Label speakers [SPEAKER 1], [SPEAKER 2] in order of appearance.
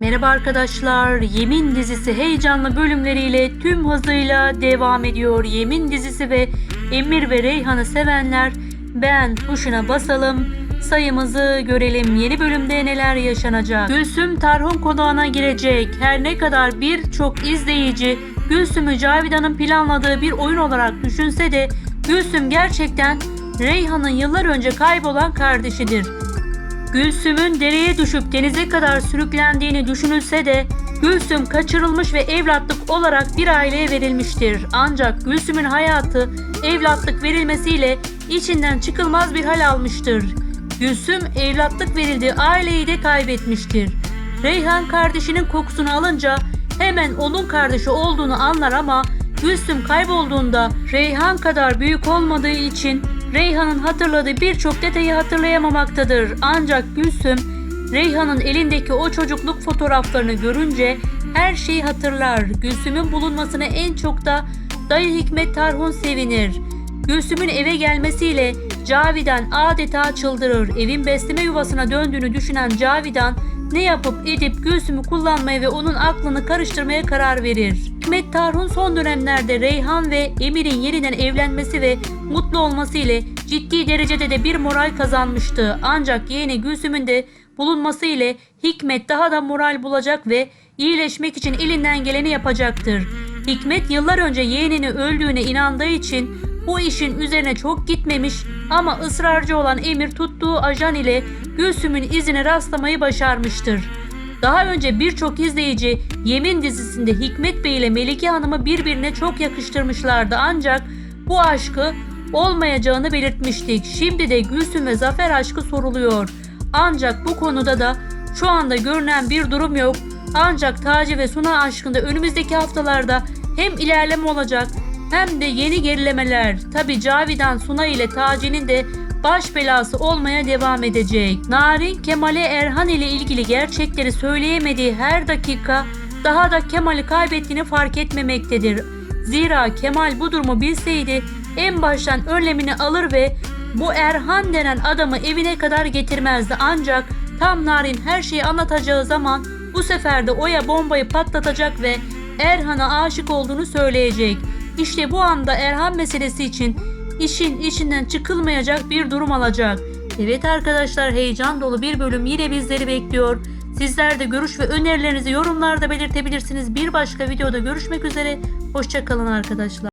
[SPEAKER 1] Merhaba arkadaşlar. Yemin dizisi heyecanlı bölümleriyle tüm hızıyla devam ediyor. Yemin dizisi ve Emir ve Reyhan'ı sevenler beğen tuşuna basalım. Sayımızı görelim. Yeni bölümde neler yaşanacak? Gülsüm Tarhun konağına girecek. Her ne kadar birçok izleyici Gülsüm'ü Cavidan'ın planladığı bir oyun olarak düşünse de Gülsüm gerçekten Reyhan'ın yıllar önce kaybolan kardeşidir. Gülsüm'ün dereye düşüp denize kadar sürüklendiğini düşünülse de Gülsüm kaçırılmış ve evlatlık olarak bir aileye verilmiştir. Ancak Gülsüm'ün hayatı evlatlık verilmesiyle içinden çıkılmaz bir hal almıştır. Gülsüm evlatlık verildiği aileyi de kaybetmiştir. Reyhan kardeşinin kokusunu alınca hemen onun kardeşi olduğunu anlar ama Gülsüm kaybolduğunda Reyhan kadar büyük olmadığı için Reyhan'ın hatırladığı birçok detayı hatırlayamamaktadır. Ancak Gülsüm Reyhan'ın elindeki o çocukluk fotoğraflarını görünce her şeyi hatırlar. Gülsüm'ün bulunmasına en çok da dayı Hikmet Tarhun sevinir. Gülsüm'ün eve gelmesiyle Cavidan adeta çıldırır. Evin besleme yuvasına döndüğünü düşünen Cavidan ne yapıp edip Gülsüm'ü kullanmaya ve onun aklını karıştırmaya karar verir. Hikmet Tarhun son dönemlerde Reyhan ve Emir'in yeniden evlenmesi ve mutlu olması ile ciddi derecede de bir moral kazanmıştı. Ancak yeğeni Gülsüm'ün de bulunması ile Hikmet daha da moral bulacak ve iyileşmek için elinden geleni yapacaktır. Hikmet yıllar önce yeğenini öldüğüne inandığı için bu işin üzerine çok gitmemiş ama ısrarcı olan Emir tuttuğu ajan ile Gülsüm'ün izine rastlamayı başarmıştır. Daha önce birçok izleyici Yemin dizisinde Hikmet Bey ile Melike Hanım'ı birbirine çok yakıştırmışlardı ancak bu aşkı olmayacağını belirtmiştik. Şimdi de Gülsüm ve Zafer aşkı soruluyor. Ancak bu konuda da şu anda görünen bir durum yok. Ancak Taci ve Suna aşkında önümüzdeki haftalarda hem ilerleme olacak hem de yeni gerilemeler. Tabi Cavidan Suna ile Taci'nin de baş belası olmaya devam edecek. Narin Kemal'e Erhan ile ilgili gerçekleri söyleyemediği her dakika daha da Kemal'i kaybettiğini fark etmemektedir. Zira Kemal bu durumu bilseydi en baştan önlemini alır ve bu Erhan denen adamı evine kadar getirmezdi. Ancak tam Narin her şeyi anlatacağı zaman bu sefer de Oya bombayı patlatacak ve Erhan'a aşık olduğunu söyleyecek. İşte bu anda Erhan meselesi için işin içinden çıkılmayacak bir durum alacak. Evet arkadaşlar heyecan dolu bir bölüm yine bizleri bekliyor. Sizler de görüş ve önerilerinizi yorumlarda belirtebilirsiniz. Bir başka videoda görüşmek üzere. Hoşçakalın arkadaşlar.